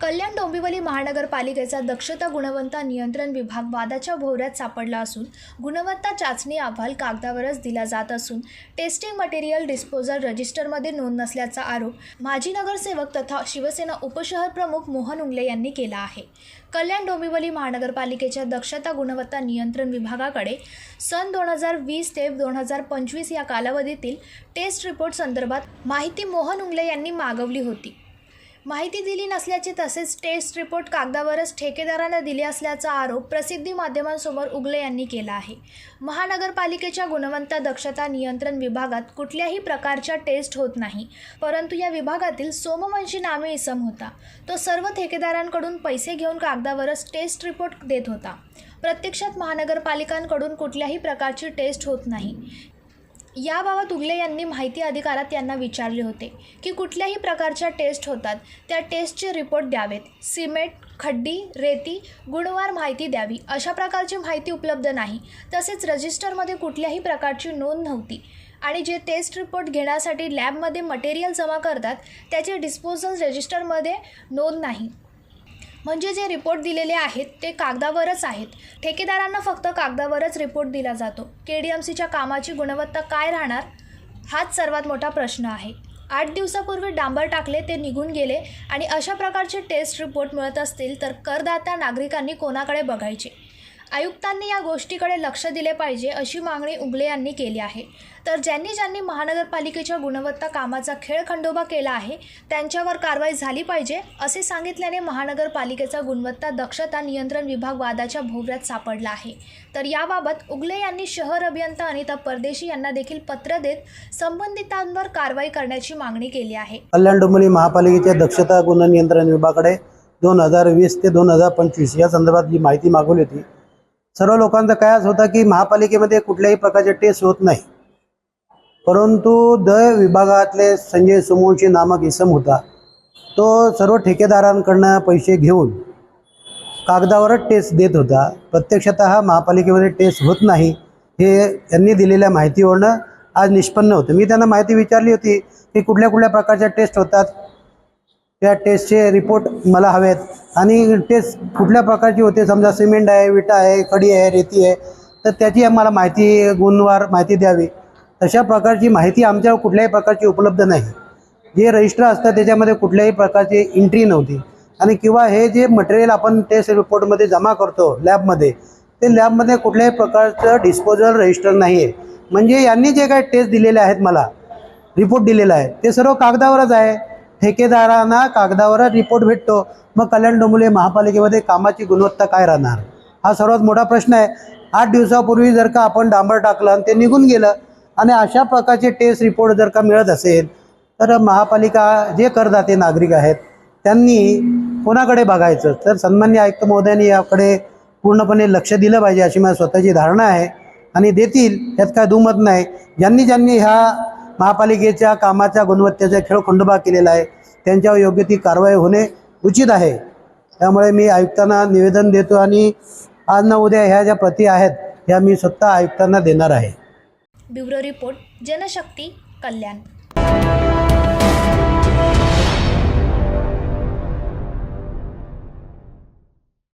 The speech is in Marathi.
कल्याण डोंबिवली महानगरपालिकेचा दक्षता गुणवत्ता नियंत्रण विभाग वादाच्या भोवऱ्यात सापडला असून गुणवत्ता चाचणी अहवाल कागदावरच दिला जात असून टेस्टिंग मटेरियल डिस्पोजल रजिस्टरमध्ये नोंद नसल्याचा आरोप माजी नगरसेवक तथा शिवसेना उपशहर प्रमुख मोहन उंगले यांनी केला आहे. कल्याण डोंबिवली महानगरपालिकेच्या दक्षता गुणवत्ता नियंत्रण विभागाकडे सन दोन हजार वीस ते दोन हजार पंचवीस या कालावधीतील टेस्ट रिपोर्ट संदर्भात माहिती मोहन उंगले यांनी मागवली होती. माहिती दिली नसल्याचे तसेच टेस्ट रिपोर्ट कागदावरच ठेकेदारांना दिले असल्याचा आरोप प्रसिद्धी माध्यमांसमोर उगले यांनी केला आहे. महानगरपालिकेच्या गुणवत्ता दक्षता नियंत्रण विभागात कुठल्याही प्रकारच्या टेस्ट होत नाही. परंतु या विभागातील सोमवंशी नामे इसम होता. तो सर्व ठेकेदारांकडून पैसे घेऊन कागदावरच टेस्ट रिपोर्ट देत होता. प्रत्यक्षात महानगरपालिकांकडून कुठल्याही प्रकारची टेस्ट होत नाही. याबाबत उगले यांनी माहिती अधिकारात यांना विचारले होते की कुठल्याही प्रकारच्या टेस्ट होतात त्या टेस्टचे रिपोर्ट द्यावेत. सिमेंट खड्डी रेती गुणवार माहिती द्यावी. अशा प्रकारची माहिती उपलब्ध नाही. तसेच रजिस्टरमध्ये कुठल्याही प्रकारची नोंद नव्हती. आणि जे टेस्ट रिपोर्ट घेण्यासाठी लॅबमध्ये मटेरियल जमा करतात त्याचे डिस्पोजल रजिस्टरमध्ये नोंद नाही. म्हणजे जे रिपोर्ट दिलेले आहेत ते कागदावरच आहेत. ठेकेदारांना फक्त कागदावरच रिपोर्ट दिला जातो. के डी एम सीच्या कामाची गुणवत्ता काय राहणार? हाच सर्वात मोठा प्रश्न आहे. आठ दिवसापूर्वी डांबर टाकले ते निघून गेले आणि अशा प्रकारचे टेस्ट रिपोर्ट मिळत असतील तर करदाता नागरिकांनी कोणाकडे बघायचे? आयुक्तांनी या गोष्टीकडे लक्ष दिले पाहिजे अशी मागणी उगले यांनी केली आहे. तर ज्यांनी ज्यांनी महानगरपालिकेच्या गुणवत्ता कामाचा खेळ खंडोबा केला आहे त्यांच्यावर कारवाई झाली पाहिजे असे सांगितल्याने महानगरपालिकेचा गुणवत्ता दक्षता नियंत्रण विभाग वादाच्या भोवऱ्यात सापडला आहे. तर याबाबत उगले यांनी शहर अभियंता अनिता परदेशी यांना देखील पत्र देत संबंधितांवर कारवाई करण्याची मागणी केली आहे. कल्याण डोंबिवली महापालिकेच्या दक्षता गुण नियंत्रण विभागाकडे दोन हजार वीस ते दोन हजार पंचवीस या संदर्भात जी माहिती मागवली होती सर्व लोकांचा कयास होता की महापालिकेमध्ये कुठल्याही प्रकारचे टेस्ट होत नाही. परंतु द विभागातले संजय सुमोंशी नामक इसम होता तो सर्व ठेकेदारांकडनं पैसे घेऊन कागदावरच टेस्ट देत होता. प्रत्यक्षतः महापालिकेमध्ये टेस्ट होत नाही हे यांनी दिलेल्या माहितीवरनं आज निष्पन्न होतं. मी त्यांना माहिती विचारली होती की कुठल्या कुठल्या प्रकारच्या टेस्ट होतात. त्या टेस्टचे रिपोर्ट मला हवेत. आणि टेस्ट कुठल्या प्रकारची होते? समजा सिमेंट आहे विटा आहे खडी आहे रेती आहे तर त्याची आम्हाला माहिती गुणवार माहिती द्यावी. तशा प्रकारची माहिती आमच्यावर कुठल्याही प्रकारची उपलब्ध नाही. जे रजिस्टर असतं त्याच्यामध्ये कुठल्याही प्रकारची एंट्री नव्हती. आणि किंवा हे जे मटेरियल आपण टेस्ट रिपोर्टमध्ये जमा करतो लॅबमध्ये ते लॅबमध्ये कुठल्याही प्रकारचं डिस्पोजल रजिस्टर नाही आहे म्हणजे यांनी जे काही टेस्ट दिलेले आहेत मला रिपोर्ट दिलेला आहे ते सर्व कागदावरच आहे. ठेकेदारांना कागदावरच रिपोर्ट भेटतो. मग कल्याण डोंबिवली महापालिकेमध्ये कामाची गुणवत्ता काय राहणार? हा सर्वात मोठा प्रश्न आहे. आठ दिवसापूर्वी जर का आपण डांबर टाकलं आणि ते निघून गेलं आणि अशा प्रकारचे टेस्ट रिपोर्ट जर का मिळत असेल तर महापालिका जे करदाते नागरिक आहेत त्यांनी कोणाकडे बघायचं? तर सन्मान्य आयुक्त महोदयांनी याकडे पूर्णपणे लक्ष दिलं पाहिजे अशी माझी स्वतःची धारणा आहे. आणि देतील यात काय दुमत नाही. ज्यांनी ज्यांनी ह्या महापालिकेच्या कामाच्या गुणवत्तेचा खेळ खंडोबा केलेला आहे. त्यांच्यावर योग्य ती कारवाई होणे उचित आहे. त्यामुळे मी आयुक्तांना निवेदन देतो आणि आज ना उद्या ह्या ज्या प्रती आहेत ह्या मी स्वतः आयुक्तांना देणार आहे. Bureau report Janshakti Kalyan.